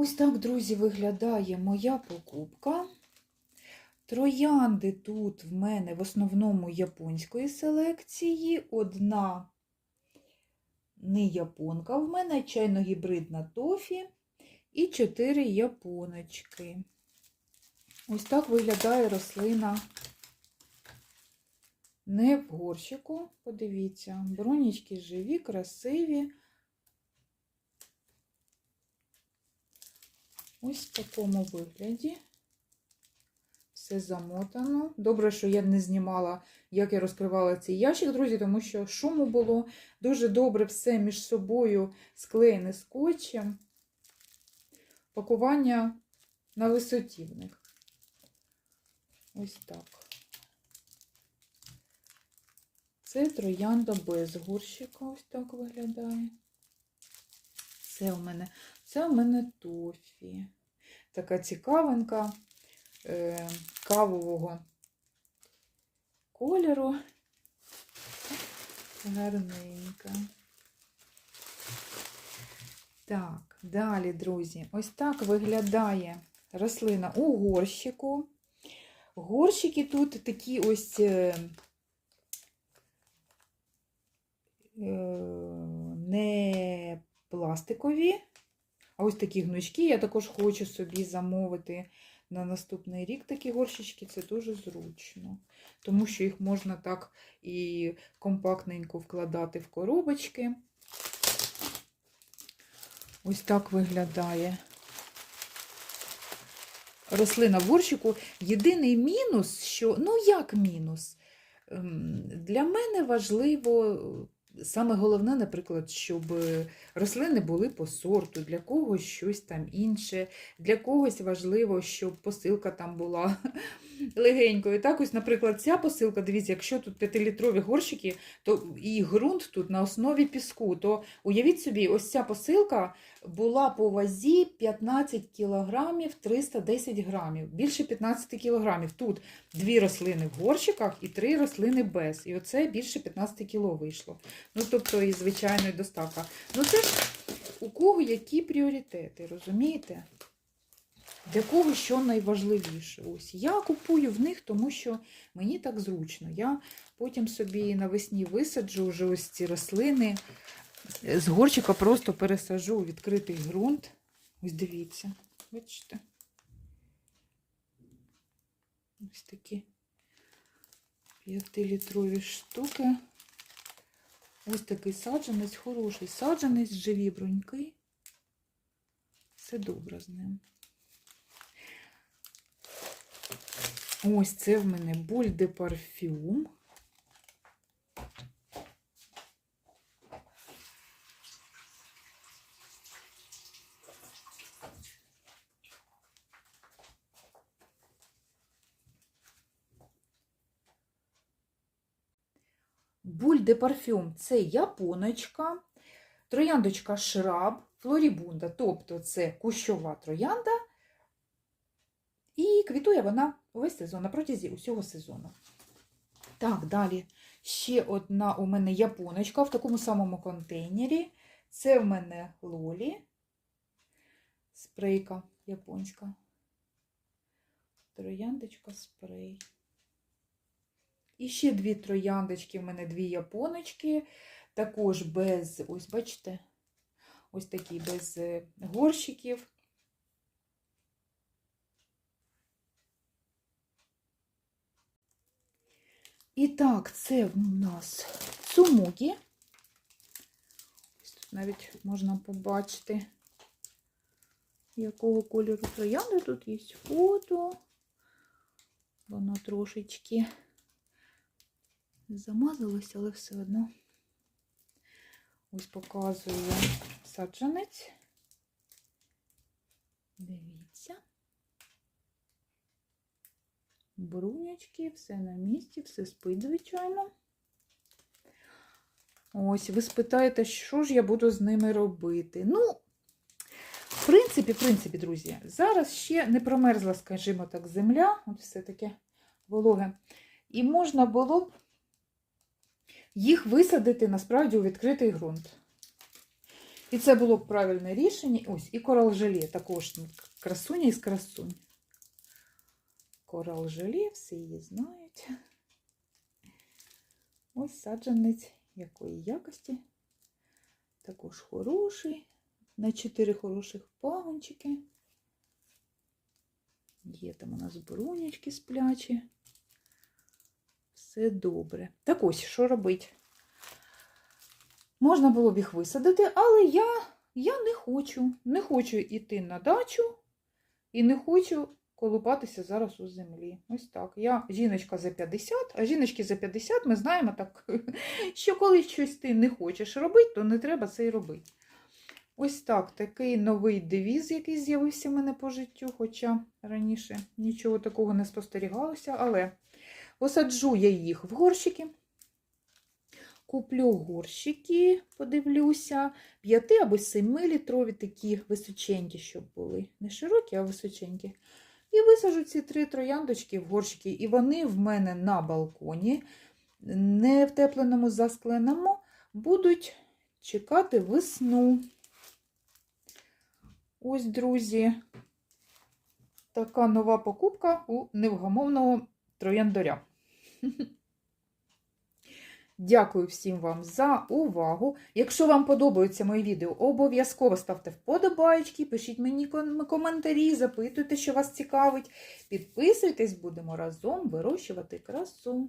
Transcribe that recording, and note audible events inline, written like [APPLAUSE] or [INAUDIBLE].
Ось так, друзі, виглядає моя покупка. Троянди тут в мене в основному японської селекції. Одна не японка в мене, чайно-гібридна тофі і чотири японочки. Ось так виглядає рослина не в горщику. Подивіться, бронічки живі, красиві. Ось в такому вигляді. Все замотано. Добре, що я не знімала, як я розкривала цей ящик, друзі, тому що шуму було. Дуже добре все між собою склеєне скотчем. Пакування на висоті в них. Ось так. Це троянда без горщика. Ось так виглядає. Це у мене, це у мене тофі. Така цікавинка е, кавового кольору. Гарненька. Так, далі, друзі, ось так виглядає рослина у горщику. Горщики тут такі ось е, е, не пластикові, ось такі гнучки. Я також хочу собі замовити на наступний рік такі горщички. Це дуже зручно, тому що їх можна так і компактненько вкладати в коробочки. Ось так виглядає рослина в горщику. Єдиний мінус, що, ну як мінус? Ем, Для мене важливо, саме головне, наприклад, щоб рослини були по сорту, для когось щось там інше, для когось важливо, щоб посилка там була легенькою. Так, ось, наприклад, ця посилка, дивіться, якщо тут 5-літрові горщики, то і ґрунт тут на основі піску, то уявіть собі, ось ця посилка була по вазі 15 кілограмів 310 грамів, більше 15 кілограмів. Тут дві рослини в горщиках і три рослини без. І оце більше 15 кіло вийшло. Ну, тобто, і звичайно, і доставка. Ну, це ж у кого які пріоритети, розумієте? Для кого що найважливіше? Ось я купую в них, тому що мені так зручно. Я потім собі навесні висаджу вже ось ці рослини. З горщика просто пересажу у відкритий ґрунт. Ось дивіться, бачите? Ось такі 5-літрові штуки. Ось такий саджанець, хороший саджанець, живі бруньки. Все добре з ним. Ось це в мене буль де парфюм. Буль де парфюм це японочка, трояндочка шраб, флорібунда, тобто це кущова троянда. І квітує вона увесь сезон, на протязі усього сезону. Так, далі ще одна у мене японочка в такому самому контейнері. Це в мене Лолі. Спрейка японська. Трояндочка спрей. І ще дві трояндочки, в мене дві японочки. Також без, ось бачите, ось такі без е, горщиків. І так, це в нас цумугі. Ось тут навіть можна побачити, якого кольору троянди. Тут є фото. Воно трошечки замазалось, але все одно. Ось показую саджанець. Дивіться. Брунячки, все на місці, все спить, звичайно. Ось, ви спитаєте, що ж я буду з ними робити. Ну, в принципі, в принципі, друзі, зараз ще не промерзла, скажімо так, земля, от все таке вологе. І можна було б їх висадити насправді у відкритий ґрунт. І це було б правильне рішення. Ось, і корал желе також красуня із красунь. Корал желе, всі її знають. Ось саджанець якої якості. Також хороший. На 4 хороших пагончики. Є там у нас брунячки сплячі. Все добре. Так ось, що робити? Можна було б їх висадити, але я, я не хочу. Не хочу йти на дачу і не хочу колупатися зараз у землі. Ось так. Я жіночка за 50, а жіночки за 50 ми знаємо так, [LAUGHS] що коли щось ти не хочеш робити, то не треба це й робити. Ось так, такий новий девіз, який з'явився в мене по життю, хоча раніше нічого такого не спостерігалося, але посаджу я їх в горщики. Куплю горщики, подивлюся, 5 або 7 літрові такі височенькі, щоб були. Не широкі, а височенькі. І висажу ці три трояндочки в горщики, і вони в мене на балконі, не втепленому, заскленому, будуть чекати весну. Ось, друзі, така нова покупка у невгамовного трояндаря. [LAUGHS] Дякую всім вам за увагу. Якщо вам подобаються мої відео, обов'язково ставте вподобайки, пишіть мені коментарі, запитуйте, що вас цікавить. Підписуйтесь, будемо разом вирощувати красу.